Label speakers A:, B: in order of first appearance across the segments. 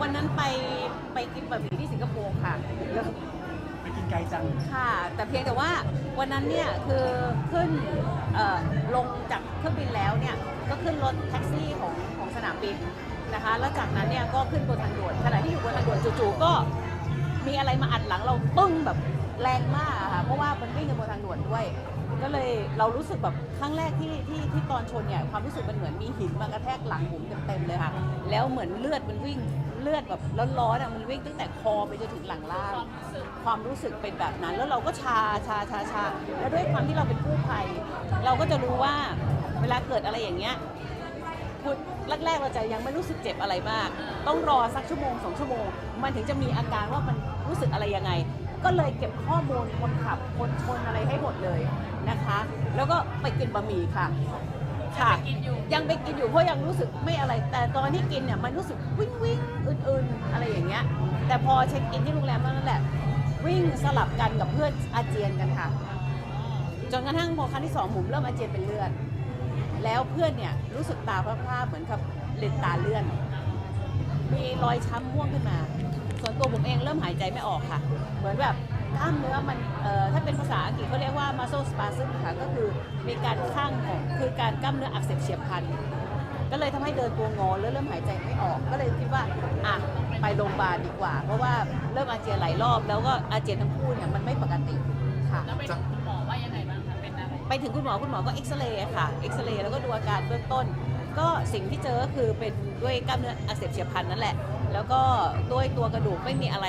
A: วันนั้นไปไปกินบะหมี่ที่สิงคโปร์ค่ะแล้ว
B: ไปกินไกลจัง
A: ค่ะ แต่เพียงแต่ว่าวันนั้นเนี่ยคือขึ้นเอ่อลงจากเครื่องบินแล้วเนี่ยก็ขึ้นรถแท็กซี่ของของสนามบินนะคะ แล้วจากนั้นเนี่ยก็ขึ้นบนทางด่วนขณะที่อยู่บนทางด่วนจู่ๆก็มีอะไรมาอัดหลังเราปึ้งแบบแรงมากอะค่ะเพราะว่ามันวิ่งกันบนทางด่วนด้วย ก็เลยเรารู้สึกแบบครั้งแรกที่ที่ที่ตอนชนเนี่ยความรู้สึกมันเหมือนมีหินมากระแทกหลังผมเต็มๆเลยค่ะ แล้วเหมือนเลือดมันวิ่ง เลือดแบบร้อนๆอะมันวิ่งตั้งแต่คอไปจนถึงหลังล่าง ความรู้สึกเป็นแบบนั้น แล้วเราก็ชาชาชาชาแล้วด้วยความที่เราเป็นกู้ภัยเราก็จะรู้ว่าเวลาเกิดอะไรอย่างเงี้ยพูดแรกๆเราจะยังไม่รู้สึกเจ็บอะไรมาก ต้องรอสักชั่วโมงสองชั่วโมง มันถึงจะมีอาการว่ามันรู้สึกอะไรยังไง ก็เลยเก็บข้อมูลคนขับคนชนอะไรให้หมดเลยนะคะ แล้วก็ไปกินบะหมี่ค่ะ ค่ะยังไปกินอยู่เพราะยังรู้สึกไม่อะไร แต่ตอนที่กินเนี่ยมันรู้สึกวิ่งวิ่งอื่นๆ อะไรอย่างเงี้ย แต่พอเช็คอินที่โรงแรมนั้นแหละ วิ่งสลับกันกับเพื่อนอาเจียนกันค่ะ จนกระทั่งพอครั้งที่สองผมเริ่มอาเจียนเป็นเลือด แล้วเพื่อนเนี่ยรู้สึกตาพร่าๆเหมือนกับเลนตาเลื่อน มีรอยช้ำม่วงขึ้นมา ส่วนตัวผมเองเริ่มหายใจไม่ออกค่ะ เหมือนแบบ กล้ามเนื้อมันเอ่อถ้าเป็นภาษาอังกฤษเขาเรียกว่า muscle spasm ค่ะก็คือมีการข้างของคือการกล้ามเนื้ออักเสบเฉียบพลันก็เลยทำให้เดินตัวงอแล้วเริ่มหายใจไม่ออก ก็เลยคิดว่าอะไปโรงพยาบาลดีกว่า เพราะว่าเริ่มอาเจียนหลายรอบ แล้วก็อาเจียนทั้งคู่เนี่ยมันไม่ปกติค่ะ
C: แล้วไปถึงคุณหมอว่ายังไงบ้างคะเป็นอะไร
A: ไปถึงคุณหมอคุณหมอก็เอ็กซเรย์ค่ะเอ็กซเรย์แล้วก็ดูอาการเบื้องต้น ก็สิ่งที่เจอก็คือเป็นด้วยกล้ามเนื้ออักเสบเฉียบพลันนั่นแหละ แล้วก็ด้วยตัวกระดูกไม่มีอะไร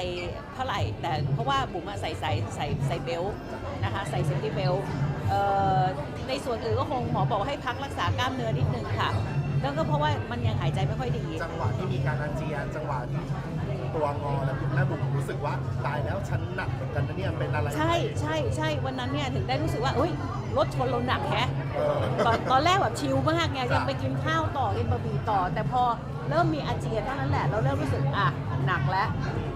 A: เท่าไหร่ แต่เพราะว่าบุ๋มอะใส่ใส่ใส่ใส่เบลต์นะคะใส่เซฟตี้เบลต์เอ่อในส่วนอื่นก็คงหมอบอกให้พักรักษากล้ามเนื้อนิดนึงค่ะแล้วก็เพราะว่ามันยังหายใจไม่ค่อยดี
D: จังหวะที่มีการอาเจียนจังหวะที่ตัวงอแล้วแม่บุ๋มรู้สึกว่าตายแล้วฉันหนักเหมือนกันนะเนี่ยเป็นอะไร
A: ใช่ใช่ใช่วันนั้นเนี่ยถึงได้รู้สึกว่าเอ้ย รถชนเราหนักแฮะ
D: เออ
A: ตอนตอนแรกแบบชิลมากไง
D: ครับ
A: ยังไปกินข้าวต่อกินบะหมี่ต่อ แต่พอเริ่มมีอาเจียนเท่านั้นแหละเราเริ่มรู้สึกอะหนักแล้ว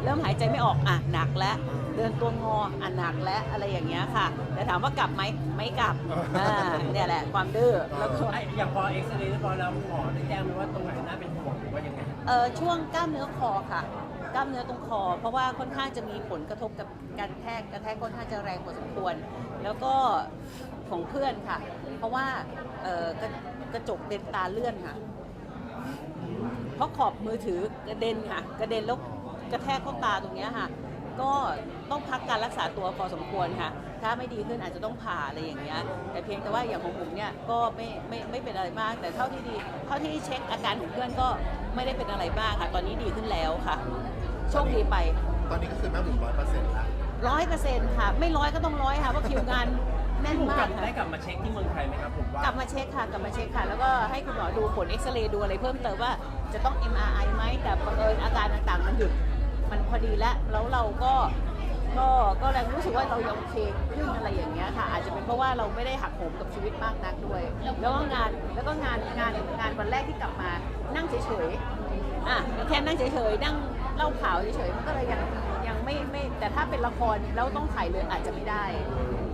A: เริ่มหายใจไม่ออกอะหนักแล้วเดินตัวงออะหนักแล้วอะไรอย่างเงี้ยค่ะ แต่ถามว่ากลับไหมไม่กลับอ่าเนี่ยแหละความดื้อแล้วก็
B: ไอ้อย่างพอเอ็กซเรย์เรียบร้อยแล้วหมอได้แจ้งไหมว่าตรงไหนน่าเป็นห่วงหรือว่ายังไง
A: เออช่วงกล้ามเนื้อคอค่ะ กล้ามเนื้อตรงคอ เพราะว่าค่อนข้างจะมีผลกระทบกับการแทกกระแทกค่อนข้างจะแรงพอสมควร แล้วก็ของเพื่อนค่ะ เพราะว่าเออกระกระจกเลนตาเลื่อนค่ะ เพราะขอบมือถือกระเด็นค่ะ กระเด็นแล้วกระแทกเข้าตาตรงเนี้ยค่ะ ก็ต้องพักการรักษาตัวพอสมควรค่ะ ถ้าไม่ดีขึ้นอาจจะต้องผ่าอะไรอย่างเงี้ย แต่เพียงแต่ว่าอย่างของผมเนี่ยก็ไม่ไม่ไม่เป็นอะไรมาก แต่เท่าที่ดี เท่าที่เช็คอาการของเพื่อนก็ไม่ได้เป็นอะไรมากค่ะ ตอนนี้ดีขึ้นแล้วค่ะ โชคดีไป
D: ตอนนี้ก็คือแม่บุ๋มร้อยเปอร์เซ็นต์แล้ว
A: ร้อยเปอร์เซ็นต์ค่ะ ไม่ร้อยก็ต้องร้อยค่ะเพราะคิวงานแน่น
B: ผม
A: มาก
B: กลับ
A: ค่ะ
B: ได้กลับมาเช็คที่เมืองไทยไหมครับผมว่าก
A: ลับมาเช็คค่ะกลับมาเช็คค่ะ แล้วก็ให้คุณหมอดูผลเอ็กซเรย์ดูอะไรเพิ่มเติมว่าจะต้อง MRI ไหมแต่บังเอิญอาการต่างๆ มันหยุดมันพอดีแล้วแล้วเราก็ก็ก็แรงรู้สึกว่าเรายังโอเคขึ้นอะไรอย่างเงี้ยค่ะ อาจจะเป็นเพราะว่าเราไม่ได้หักโหมกับชีวิตมากนักด้วย แล้วก็งานแล้วก็งานงานงานวันแรกที่กลับมานั่งเฉยๆอะแค่นั่งเฉยๆนั่ง เล่าข่าวเฉยๆมันก็เลยยังยังไม่ไม่แต่ถ้าเป็นละครแล้วต้องถ่ายเลยอาจจะไม่ได้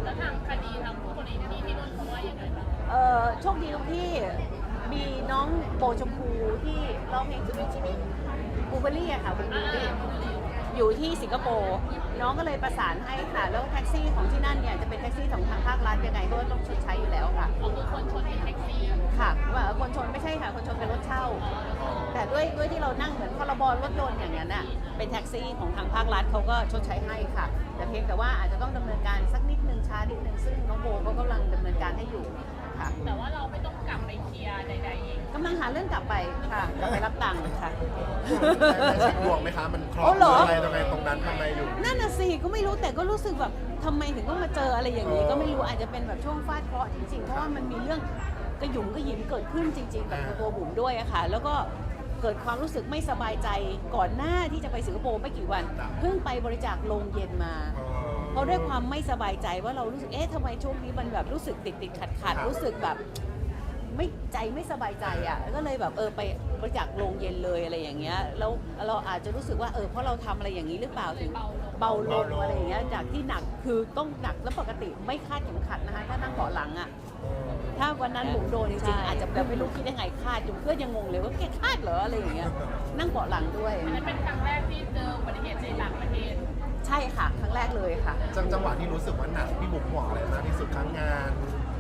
C: แล้วทางคดีทางผู้กรณีคดีที่นู่นเขาว่ายังไงบ้าง
A: เออโชคดีตรงที่มีน้องโบชมพูที่ร้องเพลงจิมิจิมิบูเบอรี่อะค่ะคุณบูเบอรี่อยู่ที่สิงคโปร์น้องก็เลยประสานให้ค่ะ แล้วแท็กซี่ของที่นั่นเนี่ยจะเป็นแท็กซี่ของทางภาครัฐยังไงก็ต้องชดใช้อยู่แล้วค่ะ
C: ก็คือคนชนเป็นแท็กซี่
A: ค่ะว่าคนชนไม่ใช่ค่ะ คนชนเป็นรถเช่า แต่ด้วยด้วยที่เรานั่งเหมือนพรบรถยนต์อย่างนั้นน่ะเป็นแท็กซี่ของทางภาครัฐเขาก็ชดใช้ให้ค่ะ แต่เพียงแต่ว่าอาจจะต้องดำเนินการสักนิดนึงช้านิดนึงซึ่งน้องโบเขากำลังดำเนินการให้อยู่ค่ะ
C: แต่ว่าเราไม่ต้องกลับไปเคลียร์ใดๆเอง
A: กำลังหาเรื่องกลับไปค่ะกลับไปรับตังค์ค่ะ
D: ได้เช็คดวงไหมคะมันครอ
A: อ๋
D: บ
A: อเหรอ
D: อะไรตรงไหนตรงนั้นทำไมอยู่
A: นั่นน่ะสิก็ไม่รู้แต่ก็รู้สึกแบบทำไมถึงต้องมาเจออะไรอย่างนี้ ก็ไม่รู้อาจจะเป็นแบบช่วงฟาดเคราะห์จริงๆเพราะว่ามันมีเรื่อง กระหยุมกระหยิมเกิดขึ้นจริง ๆ กับตัวบุ๋มด้วยอะค่ะ แล้วก็เกิดความรู้สึกไม่สบายใจก่อนหน้าที่จะไปสิงคโปร์ไม่กี่วัน เพิ่งไปบริจาคโรงเย็นมา เพราะด้วยความไม่สบายใจว่าเรารู้สึกเอ๊ะทำไมช่วงนี้มันแบบรู้สึกติดติดขัดขัดๆรู้สึกแบบไม่ใจไม่สบายใจอะก็เลยแบบเออไปบริจาคโรงเย็นเลยอะไรอย่างเงี้ยแล้วเราอาจจะรู้สึกว่าเออเพราะเราทำอะไรอย่างนี้หรือเปล่าถึง เบาลงอะไรอย่างเงี้ยจากที่หนักคือต้องหนักแล้วปกติไม่คาดเข็มขัดนะคะถ้านั่งเบาะหลังอะแทถ้าวันนั้นบุ๋มโดนจริงๆอาจจะแบบไม่รู้คิดยังไงคาดจนเพื่อนยังงงเลยว่าแกคาดเหรออะไรอย่างเงี้ยนั่งเบาะหลังด้วย
C: อันนั้นเป็นครั้งแรกที่เจออุบัติเหตุในต่างประเทศ
A: ใช่ค่ะครั้งแรกเลยค่ะ
D: จังจังหวะที่รู้สึกว่าหนักพี่บุ๋มห่วงอะไรมากที่สุดครั้งงาน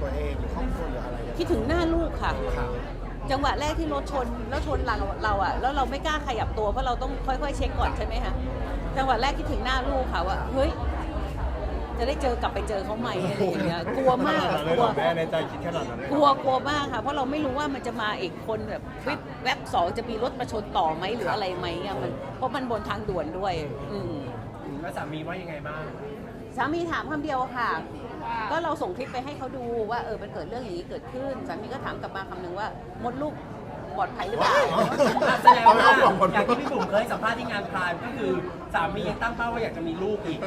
D: ตัวเองหรือครอบครัวหรืออะไรอย่าง
A: คิ
D: เงี้
A: ด
D: ย
A: ถึงหน้าลูกค่ะ
D: ค่ะ
A: จังหวะแรกที่รถชนแล้วชนเราเราอะแล้วเราไม่กล้าขยับตัวเพราะเราต้องค่อยๆ เช็คก่อนใช่ไหมคะจังหวะแรกคิดถึงหน้าลูกค่ะว่าเฮ้ยจะได้เจอกลับไปเจอเขาใหม่อะไรอย่างเงี้ยกลัวมากอะกลัว
E: แม่ในใจคิดขนาดนั้นเลย
A: กลัวกลัวมากค่ะ เพราะเราไม่รู้ว่ามันจะมาอีกคนแบบวิบแวบสองจะมีรถมาชนต่อไหมหรืออะไรไหมอะมันเพราะมันบนทางด่วนด้วย อืม
B: แล้วสามีว่ายังไงบ้าง
A: สามีถามคำเดียวค่ะ
C: ว่า
A: ก็เราส่งคลิปไปให้เขาดูว่าเออมันเกิดเรื่องอย่างนี้เกิดขึ้นสามีก็ถามกลับมาคำหนึ่งว่ามดลูกปลอดภัยหรือเปล่า
B: แสดงว่าอย่างที่พี่บุ๋มเคยสัมภาษณ์ที่งานพรายก็คือสามียังตั้งเป้าว่าอยากจะมีลูกอีก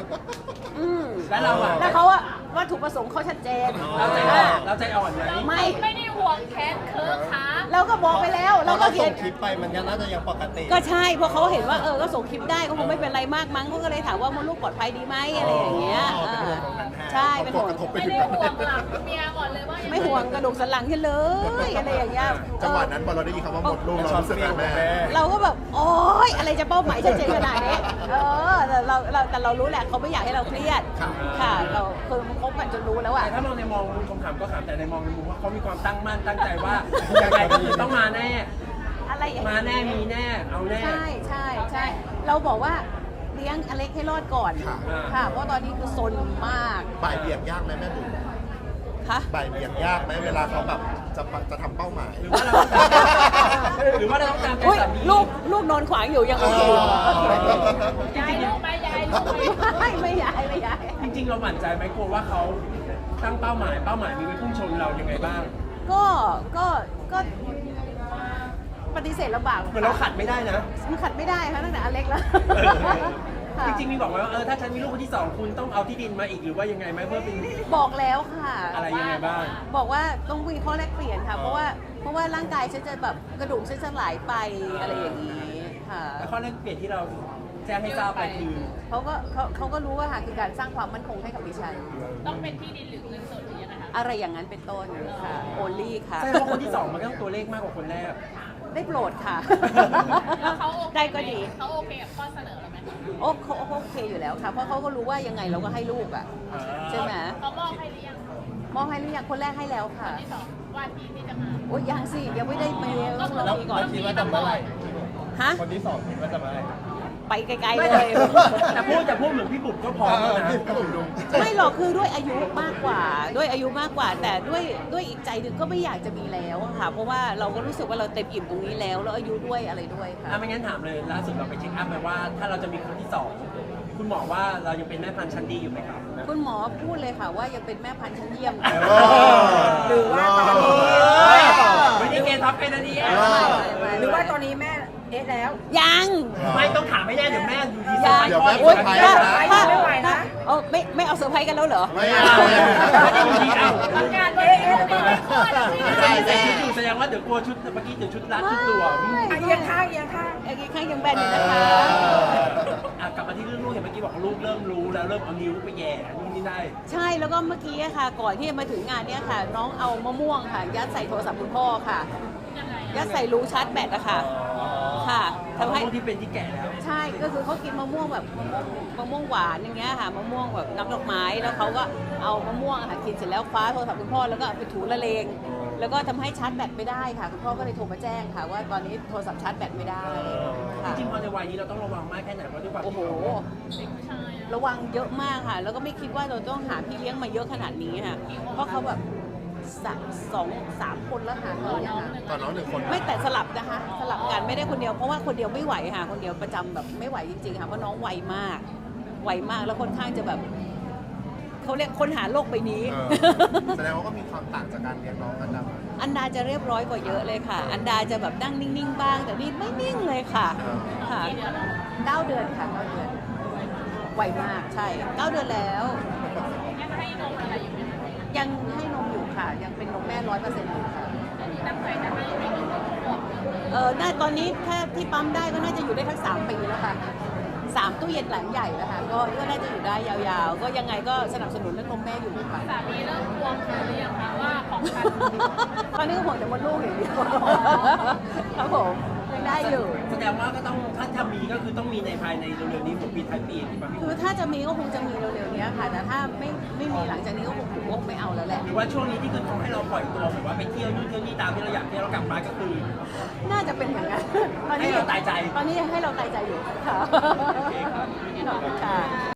A: อืม
B: แล้วเราอะ
A: แล้วเขาอะ วัตถุประสงค์เขาชัดเจน
B: เราใจอ่อนเราใจอ่อนไหม
A: ไม่
C: ไม่ได้ห่วงแค้นเคิร์ฟค้า
A: เราก็บอกไปแล้วเราก็เขีย
E: ส่
A: น
E: งคลิปไปมันยังน่าจะยังปกติ
A: ก็ใช่เพราะเขาเห็นว่าเออก็ส่งคลิปได้ก็คงไม่เป็นไรมากมั้งเขาก็เลยถามว่ามดลูกปลอดภัยดีไหมอะไรอย่างเงี้ย
E: อ๋อเป็นห่วง
A: เออ
E: ตรงนั้นแทน
A: ใช่เป็นห่วง
D: กระทบไป
C: ไม่
D: ถึง
C: ได้
D: นั้น
C: ห่วงหลังเมียก่อนเลยว่า
A: ไม่ห่วงกระดูกสันหลังฉันเลยอะไรอย่างเงี้ย
D: จังหวะนั้นพอเราได้ยินคำว่าหมดลูกเรารู้สึกยังไงแม่
A: เราก็แบบโอ๊ยอะไรจะเป้าหมายชัดเจนขนาดนี้เออแต่เราเราแต่เรารู้แหละเขาไม่อยากให้เราเครียด
D: ค่ะ
A: ค่ะเราคือมันคบกันจนรู้แล้วอะ
B: แต่ถ้ามองในมองมุมคำถามก็ถามแต่ในมองในมุมว่าเขามีความตั้งมั่นตั้งใจว่ายังไงก็คือต้องมาแน่
A: อะไรอย่าง
B: มา
A: เงี้ย
B: แน่มีแน่เอาแน่
A: ใช่ใช่ใช่เราบอกว่าเลี้ยงอเล็กให้รอดก่อน
D: ค่ะ
A: ค่ะเพราะตอนนี้คือซนมาก
D: บ่ายเบี่ยงยากไหมแม่บุ๋ ม
A: ค่ะ
D: บ่ายเบี่ยงยากไหมเวลาเขาแบบจะจะทำเป้าหมาย
B: หรือว่าเราต้องการหรือว่าเราต้องการเป็น
A: อุ้ย
B: สามี
A: ลูกลูกนอนขวางอยู่ยังโอเค
D: เออ
C: ยายลูกไหมยายลูกไหม
A: ไม่ไม่ย้ายไม่ย้าย
B: จริง ๆ เราหวั่นใจไหมกลัวว่าเขาตั้งเป้าหมายเป้าหมายมีไว้พุ่งชนเรายังไงบ้าง
A: ก็ก็ก็ปฏิเสธลำบาก
B: เหมือนเราขัดไม่ได้นะ
A: มันขัดไม่ได้ค่ะตั้งแต่อเล็กแล้ว ค่ะ
B: จริงๆมีบอกไว้ว่าเออถ้าฉันมีลูกคนที่สองคุณต้องเอาที่ดินมาอีกหรือว่ายังไงไหมเพื่อเป็น
A: บอกแล้วค่ะ
B: อะไรยังไงบ้าง
A: บอกว่าต้องมีข้อแลกเปลี่ยนค่ะ เพราะว่าเพราะว่าร่างกายฉันจะแบบกระดูกฉันสลายไปอะไรอย่างนี้ค่ะ
B: แล้วข้อแรกเปลี่ยนที่เราแจ้งให้ทราบไปคือ
A: เขาก็เขาเขาก็รู้ว่าค่ะคือการสร้างความมั่นคงให้กับดิฉัน
C: ต้องเป็นที่ดินหรือเงินสดหรือยังไงคะ
A: อะไรอย่างนั้นเป็นต้นค่ะ โอลี่ค่ะ
B: แสดงว่าคนที่สองมันก็ต้องตัวเลขมากกว่าคนแรก
A: ได้โปรดค่ะ
C: แล้วเขาโอเค
A: ได้ก็ดี
C: เขาโอเคกับข้อเสนอเราไหม
A: โอ้เขาเขาโอเคอยู่แล้วค่ะ เพราะเขาก็รู้ว่ายังไงเราก็ให้ลูกอะ ใช่ไหม
C: เขามอบให้หรือยัง
A: มอบให้หรือยังคนแรกให้แล้วค่ะ
C: ที่สองว่าที่ที่จะมา
A: โอ้ยยังสิยังไม่ได้ไปต้องรอ
E: แล้ว
A: ปีก่อน
E: คิดว่าจะเมื่อไหร่
A: ฮะ
E: คนที่สองคิดว่าจะเมื่อไหร่
A: ไปไกลๆเลย
B: แต่พูดแต่พูดเหมือนพี่บุ๋มก็พร้อมแล้วนะ
D: พี่บุ๋มดู
A: ไม่หรอกคือด้วยอายุมากกว่า ด้วยอายุมากกว่า แต่ด้วยด้วยอีกใจหนึ่งก็ไม่อยากจะมีแล้วอะค่ะ เพราะว่าเราก็รู้สึกว่าเราเต็มอิ่มตรงนี้แล้ว แล้วอายุด้วยอะไรด้วยค่ะ
B: อะไม่งั้นถามเลยล่าสุดเราไปเช็คอัพมาว่าถ้าเราจะมีคนที่สองคุณหมอว่าเรายังเป็นแม่พันธุ์ชั้นดีอยู่ไหมครับ
A: คุณหมอพูดเลยค่ะว่ายังเป็นแม่พันธุ์ชั้นเยี่ยม
D: เออ
A: หรือว่าตอนนี้
B: ไม่ได้เกณฑ์ทับเป็นอันนี้
A: หรือว่าตอนนี้แม่เอ๊ะ แล้วยัง
B: ไม่ต้องถามไม่ได้เดี๋ยวแม่อยู่ดี
A: ยัง
D: เดี๋ยวแม่
A: โอ๊ย
D: เซอร์ไพรส์ นะ
A: ถ้าไม่ไหวนะ เออไม่ไม่เอาเซอร์ไพรส์กันแล้วเหรอ
D: ไม่เอา
B: ไม่ได้อยู่ดีเอา
C: ประกาศว่าเอ๊ะไม่คลอดที่
B: ไม่ได้ใส่ชุดอยู่แสดงว่าเดี๋ยวกลัวชุดเมื่อกี้เดี๋ยวชุดรัดชุดหลวม
A: เอียงข้างเอียงข้างเอียงข้างยังแบนอยู่นะคะ
B: อะกลับมาที่เรื่องลูกเห็นเมื่อกี้บอกลูกเริ่มรู้แล้วเริ่มเอานิ้วไปแหย่นู่นนี่ได้
A: ใช่แล้วก็เมื่อกี้อะค่ะ ก่อนที่จะมาถึงงานเนี้ยค่ะ น้องเอามะม่วงค่ะ ยัดใส่โทรศัพท์คุณพ่อค่ะ
C: ยังไง
A: ยัดใส่รูชาร์จแบตอะค่ะ ค่ะ
B: ทำ
A: ทำ
B: ให้
A: ให้
B: ที่เป็นที่แก่แล้ว
A: ใช่ก็คือเขากินมะม่วงแบบมะม่วงมะม่วงหวานอย่างเงี้ยค่ะมะม่วงแบบน้ำดอกไม้แล้วเขาก็เอามะม่วงอะค่ะกินเสร็จแล้วคว้าโทรศัพท์คุณพ่อแล้วก็เอาไปถูละเลง แล้วก็ทำให้ชาร์จแบตไม่ได้ค่ะคุณพ่อก็เลยโทรมาแจ้งค่ะ ว่าตอนนี้โทรศัพท์ชาร์จแบตไม่ได้
B: จ
A: ค่ะ
B: ริงๆพอในวัยนี้เราต้องระวังมากแค่ไหนเพราะด้วยความ
A: โอ้โห
C: เด็กผู้ชายอะ
A: ระวังเยอะมากค่ะ แล้วก็ไม่คิดว่าเราต้องหาพี่เลี้ยงมาเยอะขนาดนี้ค่ะเพราะเขาแบบ สามสองสามคนแล้วหาตอนนี้ค่ะ
D: ตอนน้องหนึ่งคน
A: ไม่แต่สลับนะคะ สลับกันไม่ได้คนเดียวเพราะว่าคนเดียวไม่ไหวค่ะ คนเดียวประจำแบบไม่ไหวจริงๆค่ะเพราะน้องไวมาก ไวมากแล้วค่อนข้างจะแบบเขาเรียกค้นหาโลกใบนี้
D: เออแสดงว่าก็มีความต่างจากการเลี้ยงน้องกันดำอะ
A: อันดาจะเรียบร้อยกว่าเยอะเลยค่ะ อันดาจะแบบนั่งนิ่งๆบ้าง แต่นี่ไม่นิ่งเลยค่ะค่ะ
C: กี่เดือนแล้ว
A: เก้าเดือนค่ะเก้าเดือนไวมากใช่เก้าเดือนแล้ว
C: ยังให้นมอะไรอยู่ไหมคะ
A: ยังให้นมอยู่ค่ะ ยังเป็นนมแม่ร้อยเปอร์เซ็นต์อยู่ค่ะ
C: อันนี้ตั้งใจจะให้ให้กี่ขวบ
A: เออน่าตอนนี้ถ้าที่ปั๊มได้ก็น่าจะอยู่ได้ทั้งสามปีแล้วค่ะสามตู้เย็นหลังใหญ่แล้วค่ะก็ก็น่าจะอยู่ได้ยาวๆ ก็ยังไงก็สนับสนุนเรื่องนมแม่อยู่ค่ะ
C: สามีเริ่มทวงคืนหรือยังคะว่าของฉัน
A: ตอนนี้ก็ห่วงแต่มดลูกอย่างเดียวครับผมยังได้อยู่
B: แสดงว่าก็ต้องถ้าทำมีก็คือต้องมีในภายในเร็วๆนี้ผมปีท้ายปีถูกป่ะพี่
A: คือถ้าจะมีก็คงจะมีเร็วๆเนี้ยค่ะ แต่ถ้าไม่ไม่มีหลังจากนี้ก็คงคงไม่เอาแล้ วแหละ
B: หรือว่าช่วงนี้ที่คือเขาให้เราปล่อยตัวแบบว่าไปเที่ยวนู่นเที่ยวนี่ตามที่เราอยากเที่ยวเรากลับมาก็คือ
A: น่าจะเป็นอย่างนั้นตอนนี้
B: ให้เราตายใจ
A: ตอนนี้ยังให้เราตายใจอยู่ค่ะ
B: โอเคครับ
A: ขอบคุณค่ะ